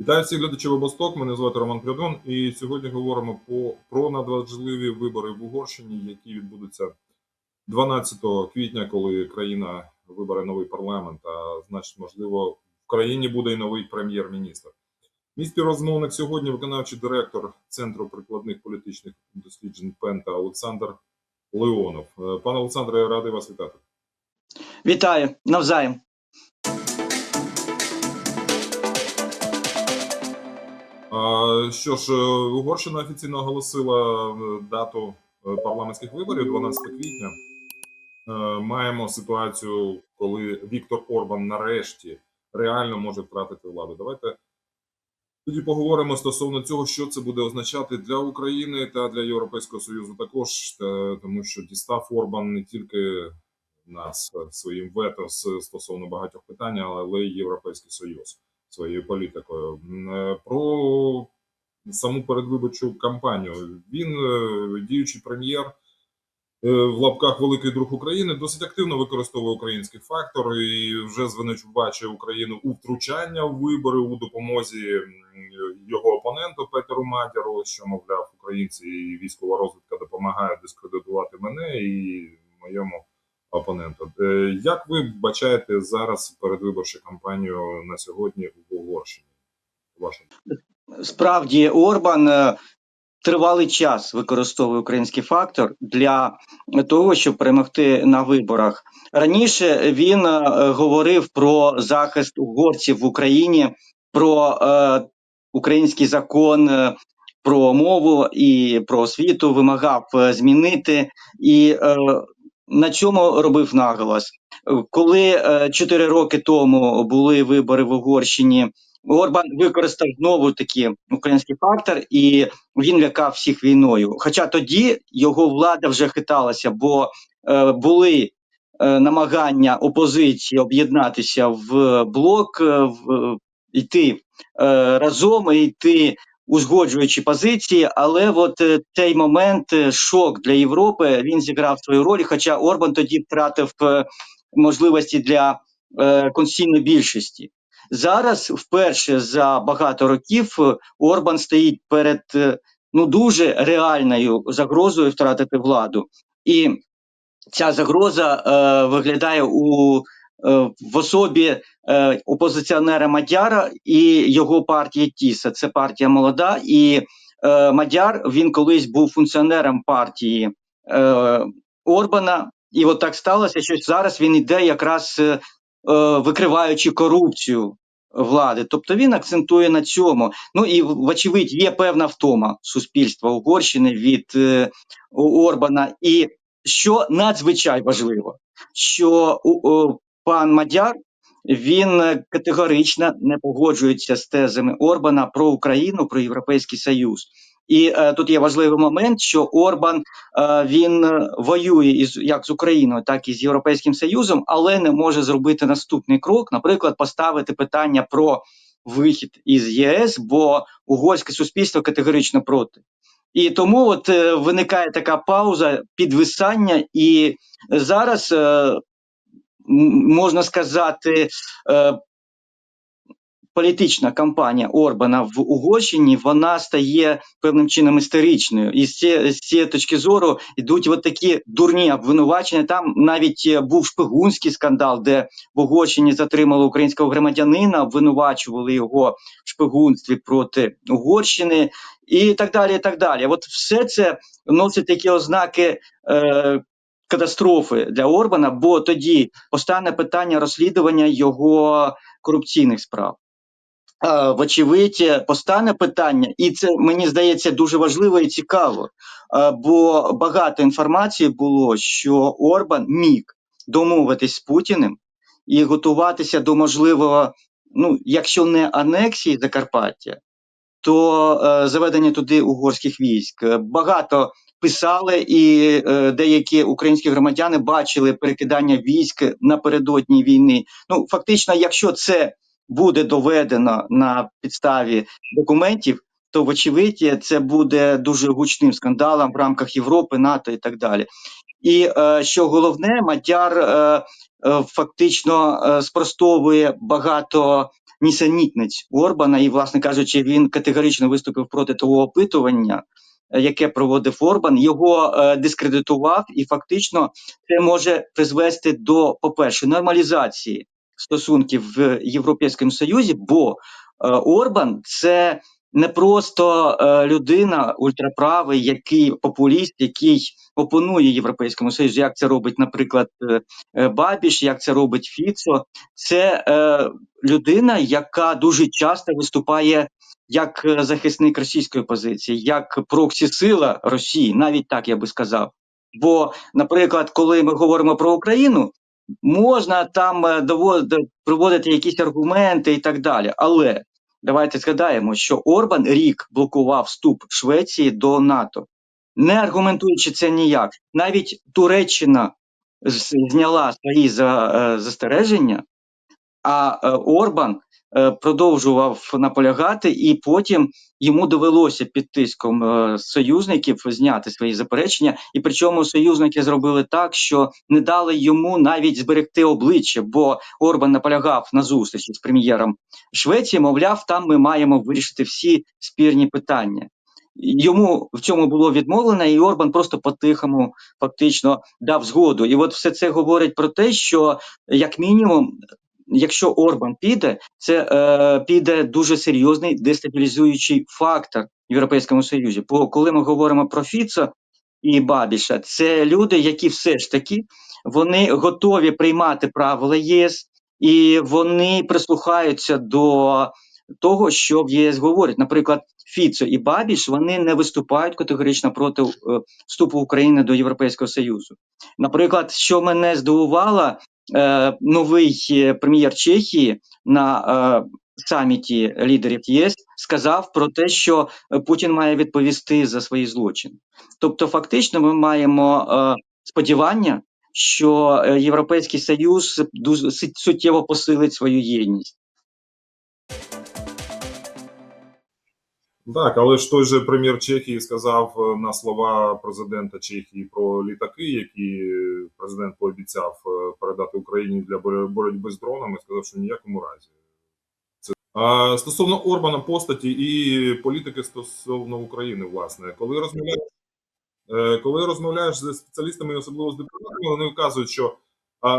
Вітаю всіх глядачів Обосток. Мене звати Роман Прядон, і сьогодні говоримо по, про надважливі вибори в Угорщині, які відбудуться 12 квітня, коли країна вибере новий парламент. А значить, можливо, в країні буде і новий прем'єр-міністр. Мій співрозмовник сьогодні виконавчий директор Центру прикладних політичних досліджень Пента Олександр Леонов. Е, Пане Олександре, я радий вас вітати. Вітаю навзаєм. Що ж, е, Угорщина офіційно оголосила е, дату е, парламентських виборів 12 квітня. Маємо ситуацію, коли Віктор Орбан нарешті реально може втратити владу. Давайте тоді поговоримо стосовно цього, що це буде означати для України та для Європейського Союзу також, тому що дістав Орбан не тільки нас своїм вето стосовно багатьох питань, але й Європейський Союз своєю політикою. Е, Про саму передвиборчу кампанію. Він, е, діючий прем'єр, е, в лапках великий друг України, досить активно використовує український фактор і вже звинувачує Україну у втручання в вибори у допомозі його опоненту Петеру Мадяру, що мовляв, українці і військова розвідка допомагають дискредитувати мене і моєму опоненту. Е, Як ви бачаєте зараз передвиборчу кампанію на сьогодні в Угорщині? Вашому Справді, Орбан е, тривалий час використовує український фактор для того, щоб перемогти на виборах. Раніше він е, говорив про захист угорців в Україні, про е, український закон. Про мову і про освіту вимагав змінити, і на чому робив наголос. Коли е, чотири роки тому були вибори в Угорщині, Орбан використав знову таки український фактор, і він лякав всіх війною. Хоча тоді його влада вже хиталася, бо е, були е, намагання опозиції об'єднатися в блок, в, йти разом і йти. Узгоджуючи позиції, але от е, цей момент е, шок для Європи він зіграв свою роль. Хоча Орбан тоді втратив е, можливості для конституційної більшості. Зараз, вперше за багато років, Орбан стоїть перед ну дуже реальною загрозою втратити владу, і ця загроза е, виглядає у в особі е, опозиціонера Мадяра і його партії Тіса. Це партія молода, і е, Мадяр він колись був функціонером партії е, Орбана. І от так сталося, що зараз він іде якраз е, е, викриваючи корупцію влади. Тобто він акцентує на цьому. Ну і вочевидь, є певна втома суспільства Угорщини від е, Орбана. І що надзвичай важливо, що у, пан Мадяр він е, категорично не погоджується з тезами Орбана про Україну, про Європейський Союз. І е, тут є важливий момент, що Орбан е, він е, воює із як з Україною, так і з Європейським Союзом, але не може зробити наступний крок, наприклад, поставити питання про вихід із ЄС, бо угорське суспільство категорично проти. І тому от е, виникає така пауза підвисання, і зараз е, можна сказати, е, політична кампанія Орбана в Угорщині вона стає певним чином історичною. І з цієї, з цієї точки зору йдуть от такі дурні обвинувачення. Там навіть е, був шпигунський скандал, де в Угорщині затримали українського громадянина, обвинувачували його в шпигунстві проти Угорщини. І так далі, і так далі. От все це носить такі ознаки е, катастрофи для Орбана, бо тоді постане питання розслідування його корупційних справ. Вочевидь, постане питання, і це мені здається дуже важливо і цікаво. Бо багато інформації було, що Орбан міг домовитись з Путіним і готуватися до можливого, ну якщо не анексії Закарпаття, то е, заведення туди угорських військ. Багато писали, і е, деякі українські громадяни бачили перекидання військ напередодні війни. Ну фактично, якщо це буде доведено на підставі документів, то вочевидь це буде дуже гучним скандалом в рамках Європи, НАТО і так далі. І е, що головне, Мадяр е, е, фактично е, спростовує багато нісенітниць Орбана, і, власне кажучи, він категорично виступив проти того опитування, яке проводив Орбан, його е, дискредитував, і фактично це може призвести до, по-перше, нормалізації стосунків в Європейському Союзі, бо е, Орбан це не просто е, людина ультраправий, який популіст, який опонує Європейському Союзу, як це робить, наприклад, Бабіш, як це робить Фіцо. Це людина, яка дуже часто виступає як е, захисник російської позиції, як проксі-сила Росії, навіть так я би сказав. Бо, наприклад, коли ми говоримо про Україну, можна там е, доводити, приводити якісь аргументи і так далі. Але давайте згадаємо, що Орбан рік блокував вступ Швеції до НАТО, не аргументуючи це ніяк. Навіть Туреччина зняла свої е, застереження, а е, Орбан е, продовжував наполягати, і потім йому довелося під тиском е, союзників зняти свої заперечення. І причому союзники зробили так, що не дали йому навіть зберегти обличчя, бо Орбан наполягав на зустрічі з прем'єром Швеції. Мовляв, там ми маємо вирішити всі спірні питання. Йому в цьому було відмовлено, і Орбан просто по-тихому фактично дав згоду. І от все це говорить про те, що як мінімум якщо Орбан піде, це е, піде дуже серйозний дестабілізуючий фактор в Європейському Союзі. Бо коли ми говоримо про Фіцо і Бабіша, це люди, які все ж таки вони готові приймати правила ЄС, і вони прислухаються до того, що в ЄС говорять. Наприклад, Фіцо і Бабіш вони не виступають категорично проти е, вступу України до Європейського Союзу. Наприклад, що мене здивувало, новий е, прем'єр Чехії на е, саміті лідерів ЄС сказав про те, що е, Путін має відповісти за свої злочини. Тобто, фактично, ми маємо е, сподівання, що е, Європейський Союз суттєво посилить свою єдність. Так, але ж той же прем'єр Чехії сказав е, на слова президента Чехії про літаки, які президент пообіцяв е, передати Україні для боро- боротьби з дронами. Сказав, що в ніякому разі. Це стосовно Орбана постаті і політики стосовно України, власне, коли розмовляєш, е, коли розмовляєш з спеціалістами, особливо з депутатами, вони вказують, що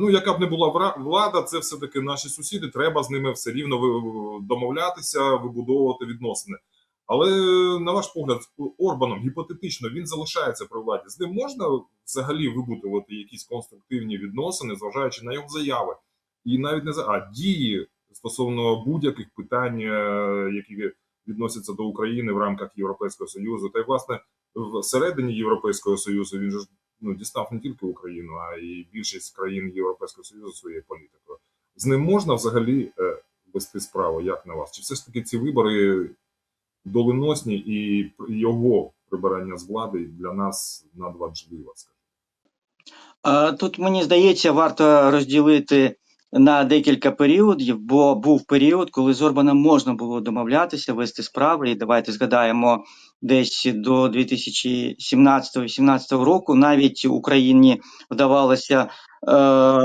ну яка б не була влада, це все таки наші сусіди. Треба з ними все рівно домовлятися, вибудовувати відносини. Але на ваш погляд, Орбаном гіпотетично він залишається при владі. З ним можна взагалі вибудувати якісь конструктивні відносини, зважаючи на його заяви, і навіть не за а дії стосовно будь-яких питань, е, які відносяться до України в рамках Європейського союзу, та й власне всередині Європейського союзу він ж ну дістав не тільки Україну, а й більшість країн Європейського союзу своєю політикою. З ним можна взагалі е, вести справу, як на вас? Чи все ж таки ці вибори доленосні і його прибирання з влади для нас надважливо. скажімо. Тут мені здається, варто розділити на декілька періодів, бо був період, коли з Орбаном можна було домовлятися, вести справи. І давайте згадаємо десь до 2017-2018 року навіть Україні вдавалося е,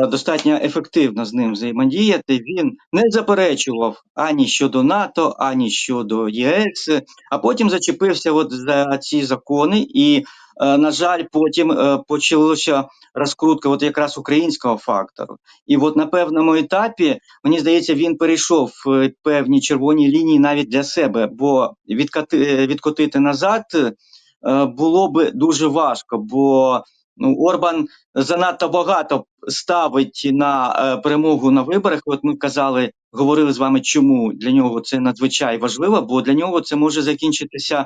достатньо ефективно з ним взаємодіяти. Він не заперечував ані щодо НАТО, ані щодо ЄС, а потім зачепився от за ці закони, і, на жаль, потім е, почалося розкрутка от якраз українського фактору. І от на певному етапі, мені здається, він перейшов е, певні червоні лінії навіть для себе, бо відкати, е, відкотити назад е, було би дуже важко, бо ну, Орбан занадто багато ставить на е, перемогу на виборах. От ми казали, говорили з вами, чому для нього це надзвичай важливо, бо для нього це може закінчитися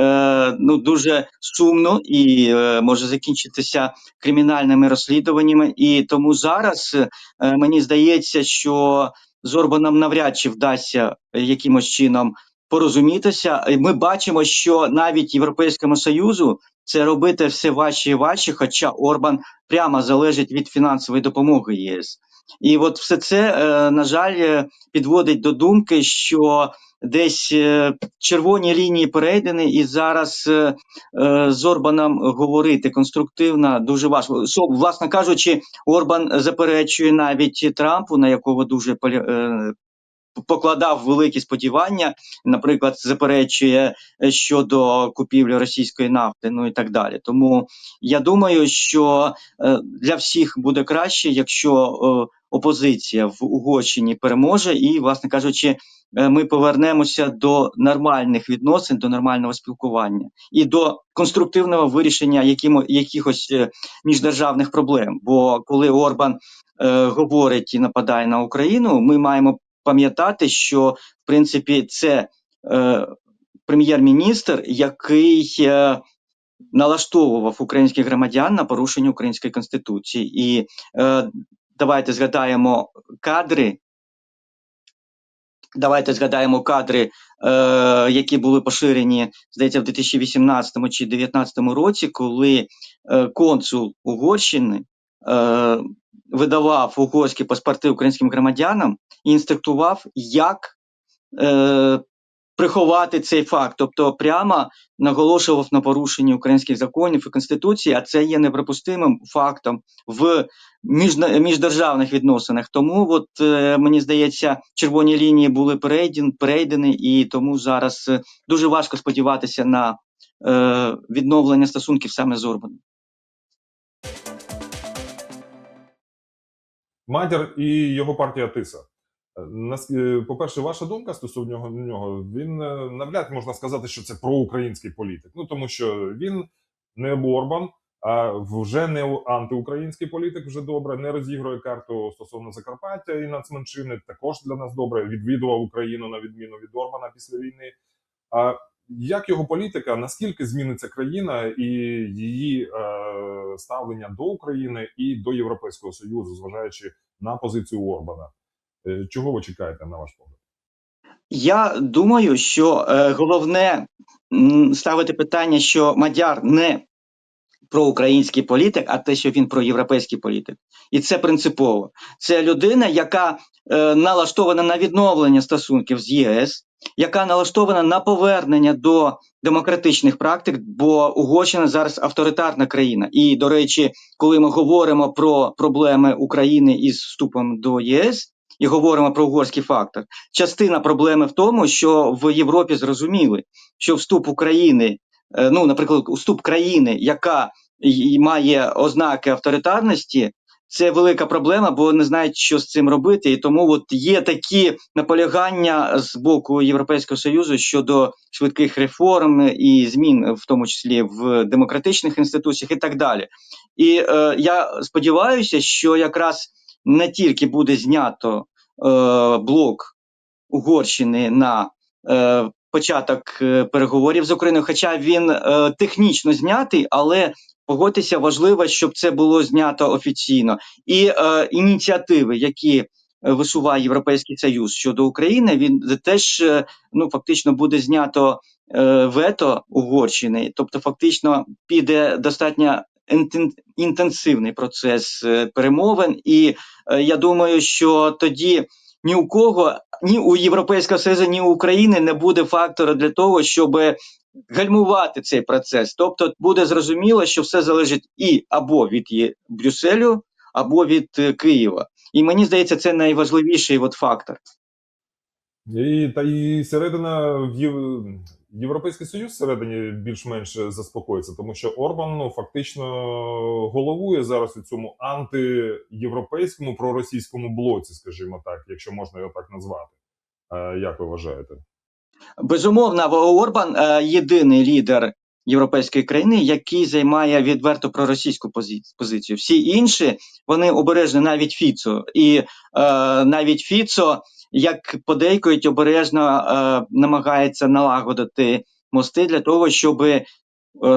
е, ну дуже сумно і е, може закінчитися кримінальними розслідуваннями. І тому зараз е, мені здається, що з Орбаном навряд чи вдасться якимось чином порозумітися. Ми бачимо, що навіть Європейському Союзу це робити все важче і важче, хоча Орбан прямо залежить від фінансової допомоги ЄС. І от все це, е, на жаль, е, підводить до думки, що десь е, червоні лінії перейдені, і зараз з Орбаном говорити конструктивно дуже важко. Со, власне кажучи, Орбан заперечує навіть Трампу, на якого дуже покладав великі сподівання, наприклад, заперечує е, щодо купівлі російської нафти, ну і так далі. Тому я думаю, що е, для всіх буде краще, якщо е, опозиція в Угорщині переможе, і, власне кажучи, ми повернемося до нормальних відносин, до нормального спілкування і до конструктивного вирішення якимо, якихось міждержавних проблем. Бо коли Орбан е, говорить і нападає на Україну, ми маємо пам'ятати, що в принципі це е, прем'єр-міністр, який е, налаштовував українських громадян на порушення української конституції. І е, давайте згадаємо кадри. Давайте згадаємо кадри, е, які були поширені, здається, в 2018 чи 2019 році, коли е, консул Угорщини е, видавав угорські паспорти українським громадянам і інструктував, як е, приховати цей факт, тобто прямо наголошував на порушенні українських законів і конституції, а це є неприпустимим фактом в міждержавних відносинах. Тому, от е, мені здається, червоні лінії були перейден, перейдені, і тому зараз е, дуже важко сподіватися на е, відновлення стосунків саме з Орбаном. Мадяр і його партія Тиса. Е, е, По-перше, ваша думка стосовно нього, він е, навряд можна сказати, що це проукраїнський політик. Ну тому що він не Орбан, а вже не антиукраїнський політик, вже добре, не розігрує карту стосовно Закарпаття і нацменшини. Також для нас добре відвідував Україну на відміну від Орбана після війни. А як його політика, наскільки зміниться країна і її е, ставлення до України і до Європейського Союзу, зважаючи на позицію Орбана? Е, Чого ви чекаєте на ваш погляд? Я думаю, що е, головне ставити питання, що Мадяр не проукраїнський політик, а те, що він проєвропейський політик. І це принципово. Це людина, яка е, налаштована на відновлення стосунків з ЄС, яка налаштована на повернення до демократичних практик, бо Угорщина зараз авторитарна країна. І, до речі, коли ми говоримо про проблеми України із вступом до ЄС. І говоримо про угорський фактор. Частина проблеми в тому, що в Європі зрозуміли, що вступ України, ну, наприклад, вступ країни, яка має ознаки авторитарності, це велика проблема, бо не знають, що з цим робити. І тому от є такі наполягання з боку Європейського Союзу щодо швидких реформ і змін, в тому числі в демократичних інституціях, і так далі. І е, я сподіваюся, що якраз не тільки буде знято е, блок Угорщини на е, початок е, переговорів з Україною, хоча він е, технічно знятий, але погодьтеся, важливо, щоб це було знято офіційно. І е, ініціативи, які е, висуває Європейський Союз щодо України, він теж е, ну фактично буде знято е, вето Угорщини, тобто, фактично піде достатньо інтенсивний процес е, перемовин, і я думаю, що тоді ні у кого, ні у Європейського Союзу, ні у України не буде фактора для того, щоб гальмувати цей процес. Тобто буде зрозуміло, що все залежить і або від Брюсселю, або від е, Києва. І мені здається, це найважливіший от фактор. І та і середина. Європейський Союз всередині більш-менш заспокоїться, тому що Орбан ну, фактично головує зараз у цьому антиєвропейському проросійському блоці, скажімо так, якщо можна його так назвати. Е, Як ви вважаєте? Безумовно, Орбан е, єдиний лідер європейської країни, який займає відверто проросійську пози- позицію. Всі інші вони обережні, навіть Фіцо. І е, навіть Фіцо, як подейкують, обережно е, намагається налагодити мости для того, щоб е,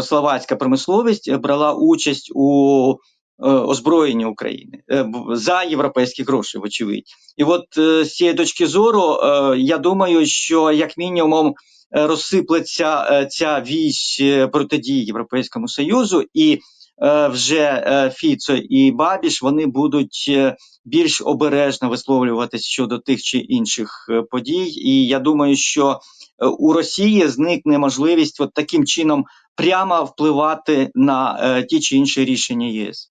словацька промисловість брала участь у е, озброєнні України е, за європейські гроші, вочевидь. І от е, з цієї точки зору, е, я думаю, що як мінімум е, розсиплеться е, ця вісь протидії Європейському Союзу, і вже е, Фіцо і Бабіш вони будуть е, більш обережно висловлюватись щодо тих чи інших е, подій. І я думаю, що е, у Росії зникне можливість от таким чином прямо впливати на е, ті чи інші рішення ЄС.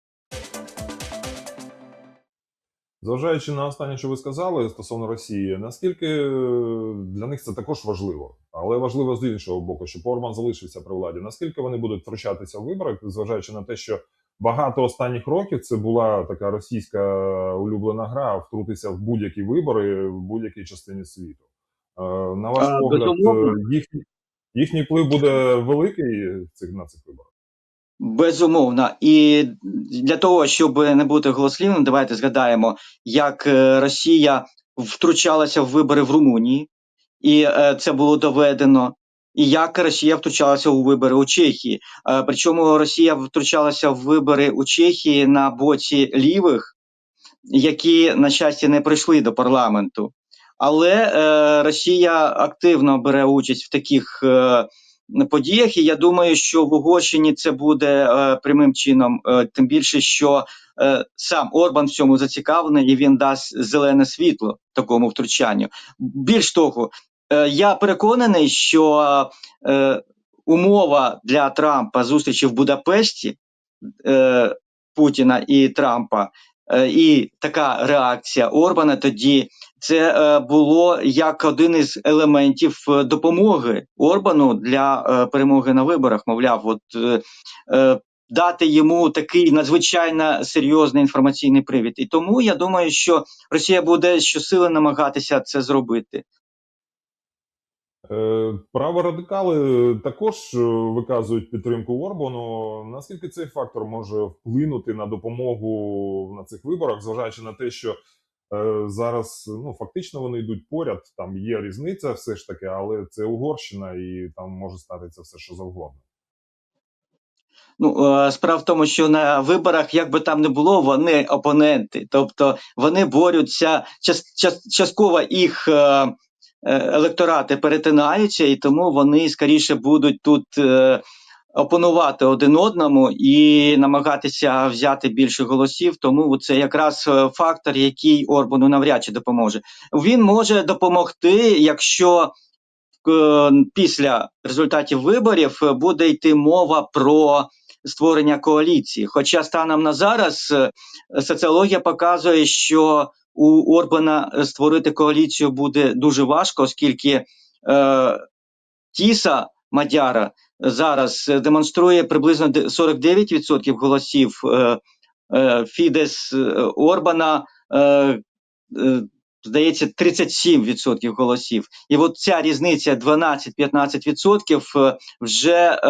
Зважаючи на останнє, що ви сказали стосовно Росії, наскільки е, для них це також важливо, але важливо з іншого боку, щоб Орбан залишився при владі. Наскільки вони будуть втручатися в вибори, зважаючи на те, що багато останніх років це була така російська улюблена гра втрутися в будь-які вибори в будь-якій частині світу. Е, На ваш А, погляд, е, їхній, їхній вплив буде великий цих на цих виборах? Безумовно, і для того, щоб не бути голослівним, давайте згадаємо, як е, Росія втручалася в вибори в Румунії, і е, це було доведено. І як Росія втручалася у вибори у Чехії. Е, Причому Росія втручалася в вибори у Чехії на боці лівих, які, на щастя, не прийшли до парламенту. Але е, Росія активно бере участь в таких е, подіях, і я думаю, що в Угорщині це буде е, прямим чином, е, тим більше, що е, сам Орбан в цьому зацікавлений і він дасть зелене світло такому втручанню. Більш того, я переконаний, що умова для Трампа зустрічі в Будапешті Путіна і Трампа, і така реакція Орбана тоді це е, було як один із елементів е, допомоги Орбану для е, перемоги на виборах. Мовляв, от е, е, дати йому такий надзвичайно серйозний інформаційний привід. І тому я думаю, що Росія буде щосили намагатися це зробити. Е, Праворадикали також е, виказують підтримку Орбану. Наскільки цей фактор може вплинути на допомогу на цих виборах, зважаючи на те, що е, зараз ну фактично вони йдуть поряд. Там є різниця, все ж таки, але це Угорщина, і там може статися все, що завгодно. Ну, справа в тому, що на виборах, як би там не було, вони опоненти, тобто вони борються, час, час, частково їх електорати перетинаються, і тому вони скоріше будуть тут е, опонувати один одному і намагатися взяти більше голосів. Тому це якраз е, фактор, який Орбану навряд чи допоможе. Він може допомогти, якщо е, після результатів виборів е, буде йти мова про створення коаліції. Хоча станом на зараз е, соціологія показує, що у Орбана е, створити коаліцію буде дуже важко, оскільки е, Тіса Мадяра зараз демонструє приблизно 49% голосів. Е, е, Фідес е, Орбана е, здається 37% голосів. І от ця різниця 12-15% е, вже е,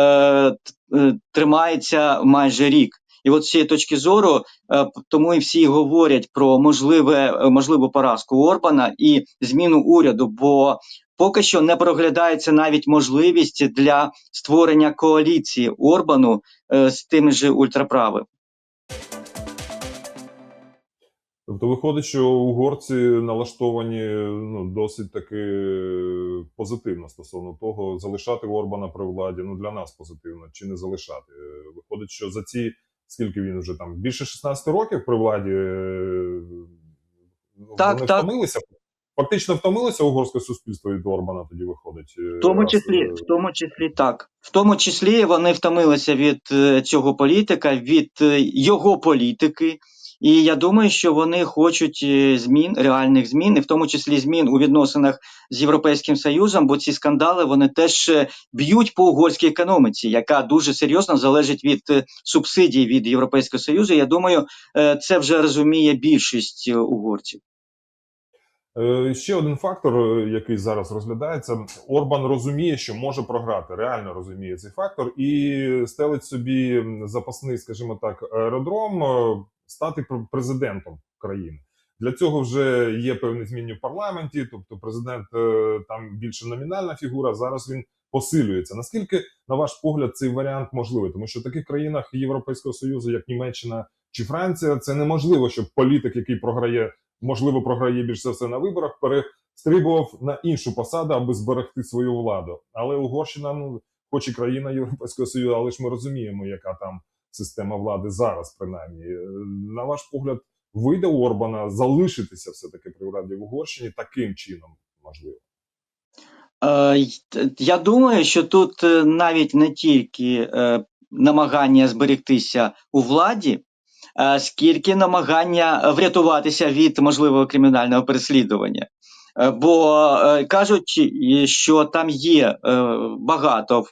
е, тримається майже рік. І от з цієї точки зору, е, тому і всі говорять про можливе, можливу поразку Орбана і зміну уряду, бо поки що не проглядається навіть можливість для створення коаліції Орбану з тими же ультраправими. Тобто виходить, що угорці налаштовані ну досить таки позитивно стосовно того, залишати Орбана при владі. Ну для нас позитивно чи не залишати. Е, Виходить, що за ці скільки він вже там більше 16 років при владі. е, Так, вони так. втомилися. Фактично втомилося угорське суспільство від Орбана. Тоді виходить Е, В тому числі, в тому числі так. В тому числі вони втомилися від цього політика, від його політики. І я думаю, що вони хочуть е, змін, реальних змін, і в тому числі змін у відносинах з Європейським Союзом, бо ці скандали вони теж е, б'ють по угорській економіці, яка дуже серйозно залежить від е, субсидій від Європейського Союзу. Я думаю, це вже розуміє більшість угорців. Ще один фактор, який зараз розглядається, Орбан розуміє, що може програти, реально розуміє цей фактор, і стелить собі запасний, скажімо так, аеродром стати пр- президентом країни. Для цього вже є певні зміни в парламенті, тобто президент е, там більше номінальна фігура. Зараз він посилюється. Наскільки, на ваш погляд, цей варіант можливий? Тому що в таких країнах Європейського союзу, як Німеччина чи Франція, це неможливо, щоб політик, який програє можливо, програє більш за все на виборах, перестрибував на іншу посаду, аби зберегти свою владу. Але Угорщина, ну, хоч і країна Європейського Союзу, але ж ми розуміємо, яка там система влади зараз, принаймні. Е, На ваш погляд, вийде у Орбана залишитися все-таки при владі в Угорщині таким чином, можливо. Е, Я думаю, що тут е, навіть не тільки намагання зберегтися у владі, скільки намагання врятуватися від можливого кримінального переслідування. Бо кажуть, що там є багато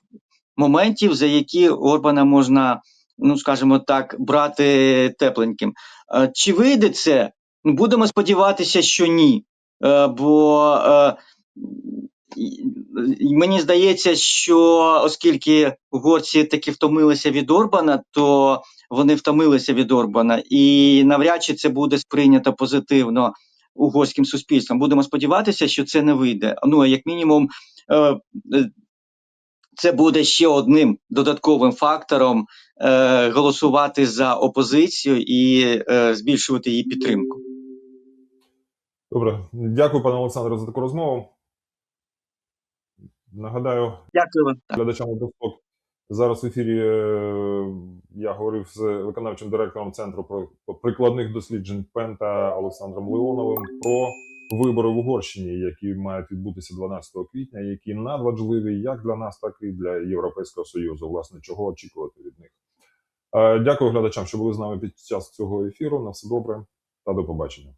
моментів, за які Орбана можна, ну скажімо так, брати тепленьким. Е, Чи вийде це? Ну, Будемо сподіватися, що ні. Е, Бо е, мені здається, що оскільки угорці таки втомилися від Орбана, то вони втомилися від Орбана, і навряд чи це буде сприйнято позитивно угорським суспільством. Будемо сподіватися, що це не вийде. Ну як мінімум, це буде ще одним додатковим фактором е, голосувати за опозицію і е, збільшувати її підтримку. Добре, дякую, пане Олександре, за таку розмову. Нагадаю, Дякую глядачам Автосток. Зараз в ефірі е, я говорив з виконавчим директором Центру про- прикладних досліджень Пента Олександром Леоновим про вибори в Угорщині, які мають відбутися 12 квітня, які надважливі як для нас, так і для Європейського Союзу. Власне, чого очікувати від них. Е, Дякую глядачам, що були з нами під час цього ефіру. На все добре та до побачення.